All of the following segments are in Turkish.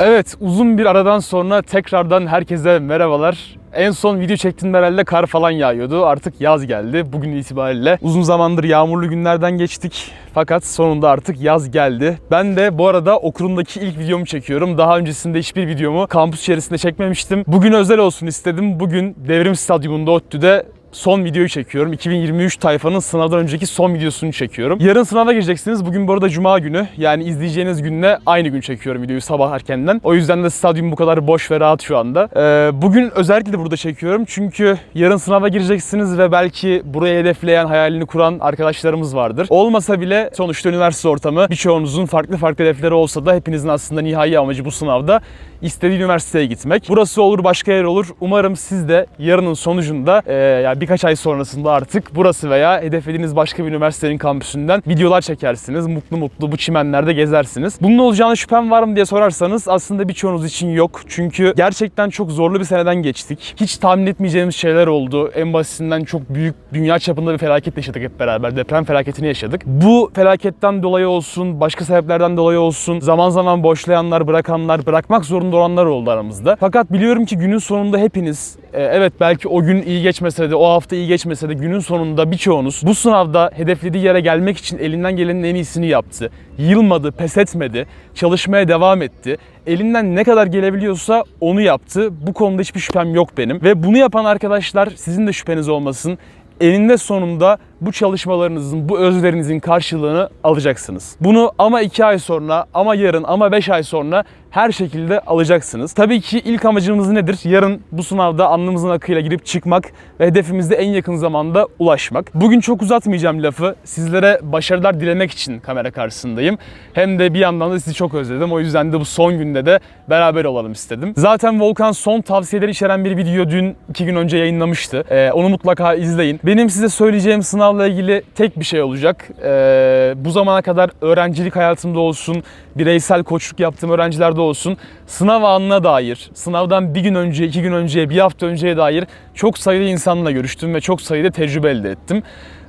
Evet uzun bir aradan sonra tekrardan herkese merhabalar. En son video çektiğimde herhalde kar falan yağıyordu. Artık yaz geldi bugün itibariyle. Uzun zamandır yağmurlu günlerden geçtik. Fakat sonunda artık yaz geldi. Ben de bu arada okulumdaki ilk videomu çekiyorum. Daha öncesinde hiçbir videomu kampüs içerisinde çekmemiştim. Bugün özel olsun istedim. Bugün Devrim Stadyumunda ODTÜ'de son videoyu çekiyorum. 2023 tayfanın sınavdan önceki son videosunu çekiyorum. Yarın sınava gireceksiniz. Bugün bu arada cuma günü. Yani izleyeceğiniz günle aynı gün çekiyorum videoyu sabah erkenden. O yüzden de stadyum bu kadar boş ve rahat şu anda. Ee, bugün özellikle de burada çekiyorum. Çünkü yarın sınava gireceksiniz ve belki buraya hedefleyen, hayalini kuran arkadaşlarımız vardır. Olmasa bile sonuçta üniversite ortamı birçoğunuzun farklı farklı hedefleri olsa da hepinizin aslında nihai amacı bu sınavda istediği üniversiteye gitmek. Burası olur, başka yer olur. Umarım siz de yarının sonucunda e, yani birkaç ay sonrasında artık burası veya hedeflediğiniz başka bir üniversitenin kampüsünden videolar çekersiniz. Mutlu mutlu bu çimenlerde gezersiniz. Bunun olacağına şüphem var mı diye sorarsanız aslında birçoğunuz için yok. Çünkü gerçekten çok zorlu bir seneden geçtik. Hiç tahmin etmeyeceğimiz şeyler oldu. En basitinden çok büyük dünya çapında bir felaket yaşadık hep beraber. Deprem felaketini yaşadık. Bu felaketten dolayı olsun, başka sebeplerden dolayı olsun zaman zaman boşlayanlar, bırakanlar, bırakmak zorunda olanlar oldu aramızda. Fakat biliyorum ki günün sonunda hepiniz e, evet belki o gün iyi geçmese de, o hafta iyi geçmese de günün sonunda birçoğunuz bu sınavda hedeflediği yere gelmek için elinden gelenin en iyisini yaptı. Yılmadı, pes etmedi, çalışmaya devam etti. Elinden ne kadar gelebiliyorsa onu yaptı. Bu konuda hiçbir şüphem yok benim. Ve bunu yapan arkadaşlar sizin de şüpheniz olmasın. Eninde sonunda bu çalışmalarınızın, bu özverinizin karşılığını alacaksınız. Bunu ama 2 ay sonra, ama yarın, ama 5 ay sonra her şekilde alacaksınız. Tabii ki ilk amacımız nedir? Yarın bu sınavda alnımızın akıyla girip çıkmak ve hedefimizde en yakın zamanda ulaşmak. Bugün çok uzatmayacağım lafı. Sizlere başarılar dilemek için kamera karşısındayım. Hem de bir yandan da sizi çok özledim. O yüzden de bu son günde de beraber olalım istedim. Zaten Volkan son tavsiyeleri içeren bir video dün iki gün önce yayınlamıştı. Ee, onu mutlaka izleyin. Benim size söyleyeceğim sınavla ilgili tek bir şey olacak. Ee, bu zamana kadar öğrencilik hayatımda olsun, bireysel koçluk yaptığım öğrencilerde olsun, sınav anına dair, sınavdan bir gün önce, iki gün önce, bir hafta önceye dair çok sayıda insanla görüştüm ve çok sayıda tecrübe elde ettim.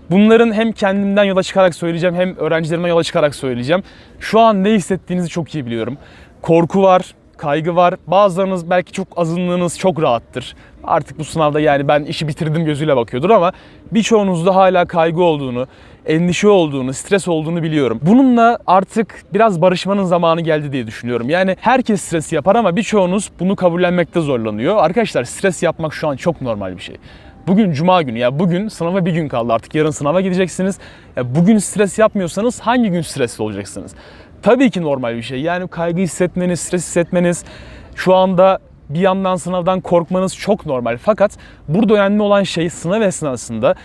Bunların hem kendimden yola çıkarak söyleyeceğim hem öğrencilerime yola çıkarak söyleyeceğim. Şu an ne hissettiğinizi çok iyi biliyorum. Korku var, kaygı var. Bazılarınız belki çok azınlığınız çok rahattır. Artık bu sınavda yani ben işi bitirdim gözüyle bakıyordur ama birçoğunuzda hala kaygı olduğunu, endişe olduğunu, stres olduğunu biliyorum. Bununla artık biraz barışmanın zamanı geldi diye düşünüyorum. Yani herkes stres yapar ama birçoğunuz bunu kabullenmekte zorlanıyor. Arkadaşlar stres yapmak şu an çok normal bir şey. Bugün cuma günü ya bugün sınava bir gün kaldı artık yarın sınava gideceksiniz. Ya bugün stres yapmıyorsanız hangi gün stresli olacaksınız? Tabii ki normal bir şey. Yani kaygı hissetmeniz, stres hissetmeniz şu anda bir yandan sınavdan korkmanız çok normal. Fakat burada önemli olan şey sınav esnasında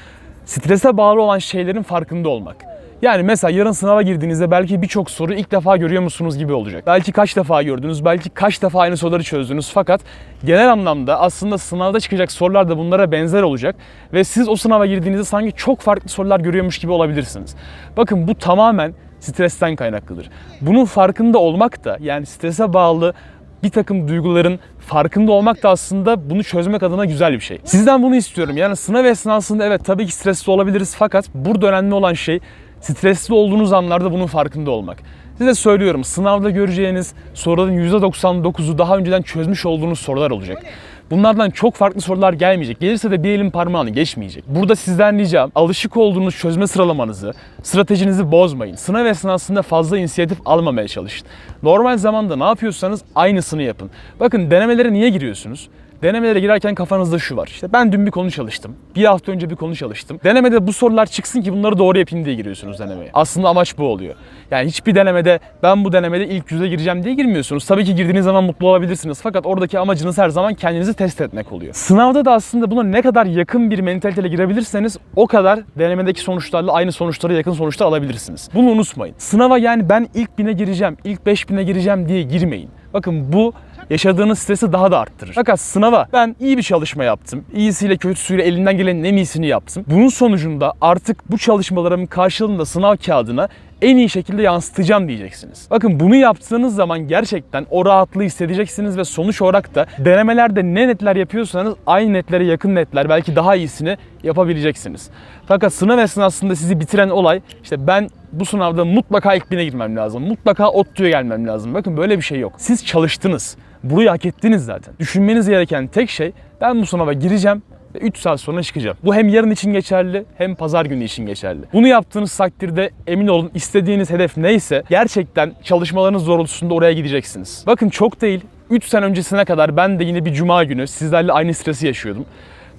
strese bağlı olan şeylerin farkında olmak. Yani mesela yarın sınava girdiğinizde belki birçok soru ilk defa görüyor musunuz gibi olacak. Belki kaç defa gördünüz, belki kaç defa aynı soruları çözdünüz. Fakat genel anlamda aslında sınavda çıkacak sorular da bunlara benzer olacak. Ve siz o sınava girdiğinizde sanki çok farklı sorular görüyormuş gibi olabilirsiniz. Bakın bu tamamen stresten kaynaklıdır. Bunun farkında olmak da yani strese bağlı bir takım duyguların farkında olmak da aslında bunu çözmek adına güzel bir şey. Sizden bunu istiyorum. Yani sınav esnasında evet tabii ki stresli olabiliriz fakat burada önemli olan şey stresli olduğunuz anlarda bunun farkında olmak. Size söylüyorum sınavda göreceğiniz soruların %99'u daha önceden çözmüş olduğunuz sorular olacak. Bunlardan çok farklı sorular gelmeyecek. Gelirse de bir elin parmağını geçmeyecek. Burada sizden ricam alışık olduğunuz çözme sıralamanızı, stratejinizi bozmayın. Sınav esnasında fazla inisiyatif almamaya çalışın. Normal zamanda ne yapıyorsanız aynısını yapın. Bakın denemelere niye giriyorsunuz? Denemelere girerken kafanızda şu var. İşte ben dün bir konu çalıştım. Bir hafta önce bir konu çalıştım. Denemede bu sorular çıksın ki bunları doğru yapayım diye giriyorsunuz denemeye. Aslında amaç bu oluyor. Yani hiçbir denemede ben bu denemede ilk yüze gireceğim diye girmiyorsunuz. Tabii ki girdiğiniz zaman mutlu olabilirsiniz. Fakat oradaki amacınız her zaman kendinizi test etmek oluyor. Sınavda da aslında buna ne kadar yakın bir mentaliteyle girebilirseniz o kadar denemedeki sonuçlarla aynı sonuçlara yakın sonuçlar alabilirsiniz. Bunu unutmayın. Sınava yani ben ilk bine gireceğim, ilk beş bine gireceğim diye girmeyin. Bakın bu yaşadığınız stresi daha da arttırır. Fakat sınava ben iyi bir çalışma yaptım. İyisiyle kötüsüyle elinden gelenin en iyisini yaptım. Bunun sonucunda artık bu çalışmalarımın karşılığında sınav kağıdına en iyi şekilde yansıtacağım diyeceksiniz. Bakın bunu yaptığınız zaman gerçekten o rahatlığı hissedeceksiniz ve sonuç olarak da denemelerde ne netler yapıyorsanız aynı netlere yakın netler belki daha iyisini yapabileceksiniz. Fakat sınav esnasında sizi bitiren olay işte ben bu sınavda mutlaka ilk bine girmem lazım. Mutlaka ODTÜ'ye gelmem lazım. Bakın böyle bir şey yok. Siz çalıştınız. Burayı hak ettiniz zaten. Düşünmeniz gereken tek şey ben bu sınava gireceğim ve 3 saat sonra çıkacağım. Bu hem yarın için geçerli hem pazar günü için geçerli. Bunu yaptığınız takdirde emin olun istediğiniz hedef neyse gerçekten çalışmalarınız doğrultusunda oraya gideceksiniz. Bakın çok değil 3 sene öncesine kadar ben de yine bir cuma günü sizlerle aynı stresi yaşıyordum.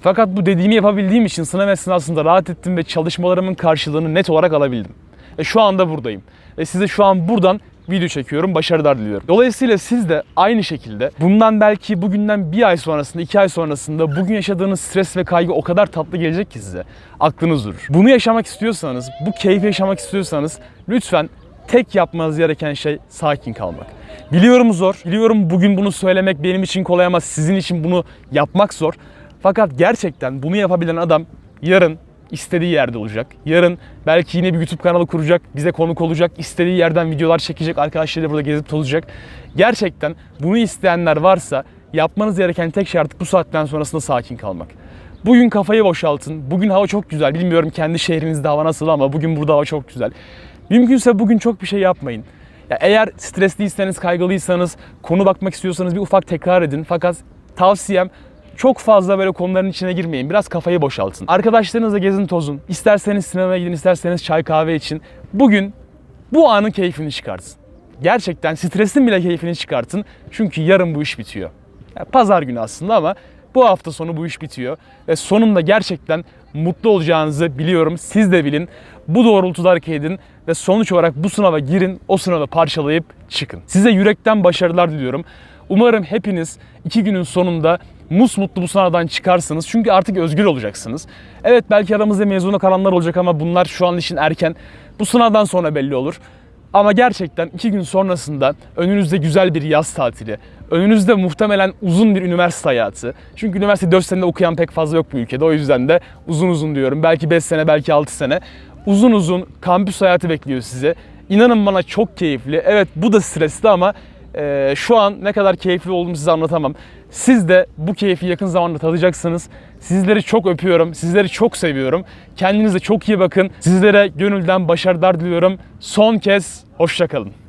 Fakat bu dediğimi yapabildiğim için sınav esnasında rahat ettim ve çalışmalarımın karşılığını net olarak alabildim. Ve şu anda buradayım. Ve size şu an buradan video çekiyorum. Başarılar diliyorum. Dolayısıyla siz de aynı şekilde bundan belki bugünden bir ay sonrasında, iki ay sonrasında bugün yaşadığınız stres ve kaygı o kadar tatlı gelecek ki size. Aklınız durur. Bunu yaşamak istiyorsanız, bu keyfi yaşamak istiyorsanız lütfen tek yapmanız gereken şey sakin kalmak. Biliyorum zor. Biliyorum bugün bunu söylemek benim için kolay ama sizin için bunu yapmak zor. Fakat gerçekten bunu yapabilen adam yarın istediği yerde olacak. Yarın belki yine bir YouTube kanalı kuracak, bize konuk olacak, istediği yerden videolar çekecek, arkadaşlarıyla burada gezip tozacak. Gerçekten bunu isteyenler varsa yapmanız gereken tek şey artık bu saatten sonrasında sakin kalmak. Bugün kafayı boşaltın. Bugün hava çok güzel. Bilmiyorum kendi şehrinizde hava nasıl ama bugün burada hava çok güzel. Mümkünse bugün çok bir şey yapmayın. Ya eğer stresliyseniz, kaygılıysanız, konu bakmak istiyorsanız bir ufak tekrar edin. Fakat tavsiyem çok fazla böyle konuların içine girmeyin. Biraz kafayı boşaltın. Arkadaşlarınızla gezin tozun. İsterseniz sinemaya gidin, isterseniz çay kahve için. Bugün bu anın keyfini çıkartın. Gerçekten stresin bile keyfini çıkartın. Çünkü yarın bu iş bitiyor. Ya pazar günü aslında ama bu hafta sonu bu iş bitiyor. Ve sonunda gerçekten mutlu olacağınızı biliyorum. Siz de bilin. Bu doğrultuda hareket edin ve sonuç olarak bu sınava girin, o sınavı parçalayıp çıkın. Size yürekten başarılar diliyorum. Umarım hepiniz iki günün sonunda musmutlu bu sınavdan çıkarsınız. Çünkü artık özgür olacaksınız. Evet belki aramızda mezuna kalanlar olacak ama bunlar şu an için erken. Bu sınavdan sonra belli olur. Ama gerçekten iki gün sonrasında önünüzde güzel bir yaz tatili, önünüzde muhtemelen uzun bir üniversite hayatı. Çünkü üniversite 4 sene okuyan pek fazla yok bu ülkede. O yüzden de uzun uzun diyorum. Belki 5 sene, belki 6 sene. Uzun uzun kampüs hayatı bekliyor sizi. İnanın bana çok keyifli. Evet bu da stresli ama e, şu an ne kadar keyifli olduğumu size anlatamam. Siz de bu keyfi yakın zamanda tadacaksınız. Sizleri çok öpüyorum. Sizleri çok seviyorum. Kendinize çok iyi bakın. Sizlere gönülden başarılar diliyorum. Son kez hoşçakalın.